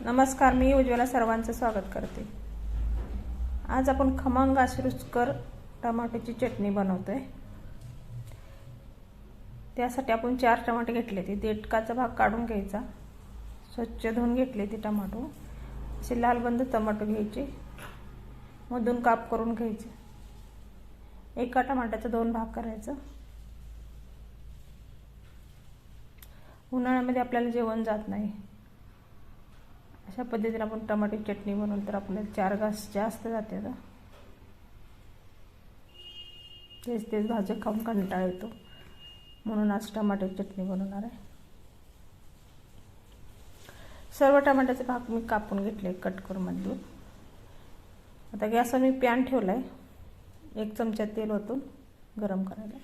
नमस्कार मी उज्ज्वला सर्वांचं स्वागत करते. आज आपण खमंग आश्रुचकर टमाट्याची चटणी आहे त्यासाठी आपण चार टमाटे घेतले ते. देटकाचा भाग काढून घ्यायचा. स्वच्छ धुवून घेतले ते टमाटो. असे लालबंद टमाटो घ्यायचे. मधून काप करून घ्यायचे. एका टमाट्याचा दोन भाग करायचं. उन्हाळ्यामध्ये आपल्याला जेवण जात नाही. अशा पद्धतीने आपण टमाटे चटणी बनवून तर आपल्याला चार घास जास्त जाते आता. तेच तेच भाज्या खाऊन कंटाळा येतो. म्हणून आज टमाटे चटणी बनवणार आहे. सर्व टमाट्याचे भाग मी कापून घेतले कट करून मधून आता गॅसवर मी पॅन ठेवला आहे एक चमचा तेल ओतून गरम करायला.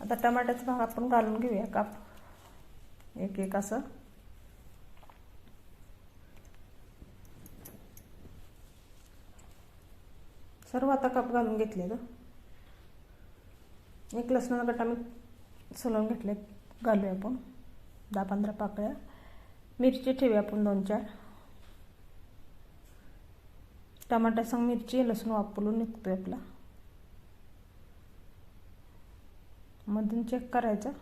आता टमाट्याचा भाग आपण घालून घेऊया काप. एक एक असं. सर्व आता कप घालून घेतले एक लसणाचा गटा मी सलवून घेतले. घालूया आपण. दहा पंधरा पाकळ्या. मिरची ठेवूया आपण दोन चार. टमाट्यासंग मिरची लसूण वापरून निघतोय आपला. मधून चेक करायचं.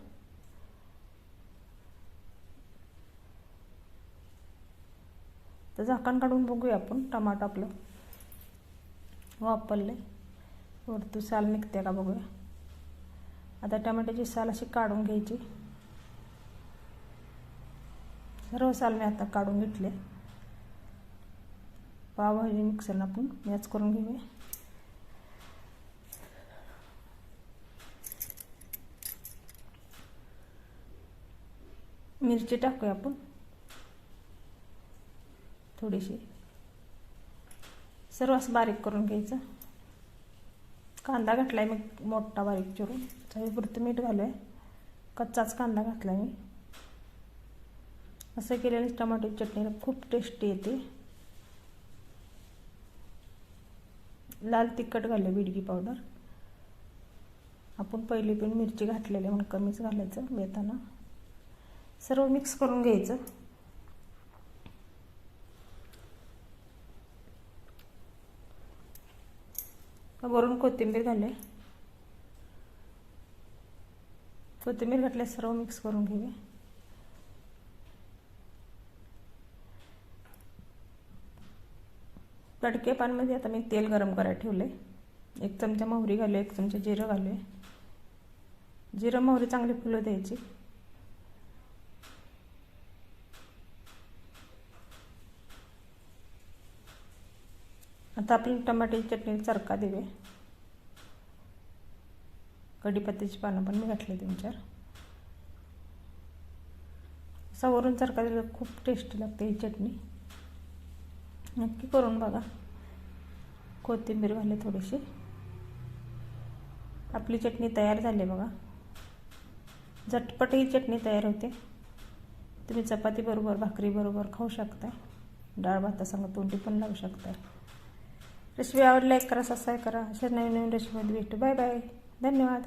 तर झाकण काढून बघूया आपण टमाटो आपलं. वापरले. वरतू साल निघते का बघूया. आता टमाट्याची साल अशी काढून घ्यायची. सर्व साल मी आता काढून घेतले. पावभाजी मिक्सरनं आपण मॅच करून घेऊया. मिरची टाकूया आपण. थोडीशी. सर्व असं बारीक करून घ्यायचं. कांदा घातला आहे मग मोठा बारीक चिरून. चवीपुरतं मीठ घालू आहे कच्चाच कांदा घातला आहे मी. असं केलेलं टमाट्याची चटणीला खूप टेस्टी येते. लाल तिखट घालले बिडगी पावडर. आपण पहिली पण मिरची घातलेली म्हणून कमीच घालायचं बेताना सर्व मिक्स करून घ्यायचं. वरून कोथिंबीर घाले कोथिंबीर घातले सर्व मिक्स करून घेऊया. तडके पानमध्ये आता मी तेल गरम करायला ठेवले एक चमचा मोहरी घालू एक चमचा जिरं घालू जिरं मोहरी चांगली फुलं द्यायची. आता आपण टमाट्याची चटणी चरका देवे कढीपत्त्याची पानं पण मी घातले दोन चार असा वरून चरका दिला खूप टेस्टी लागते ही चटणी. नक्की करून बघा. कोथिंबीर घाले थोडीशी. आपली चटणी तयार झाली बघा. झटपट ही चटणी तयार होते. तुम्ही चपातीबरोबर भाकरीबरोबर खाऊ शकता डाळ भातासंग तोंडी पण लावू शकता रेसिपी आवडली लाईक करा सबस्क्राईब करा. अशा नवीन नवीन रेसिपीमध्ये भेटू. बाय बाय धन्यवाद.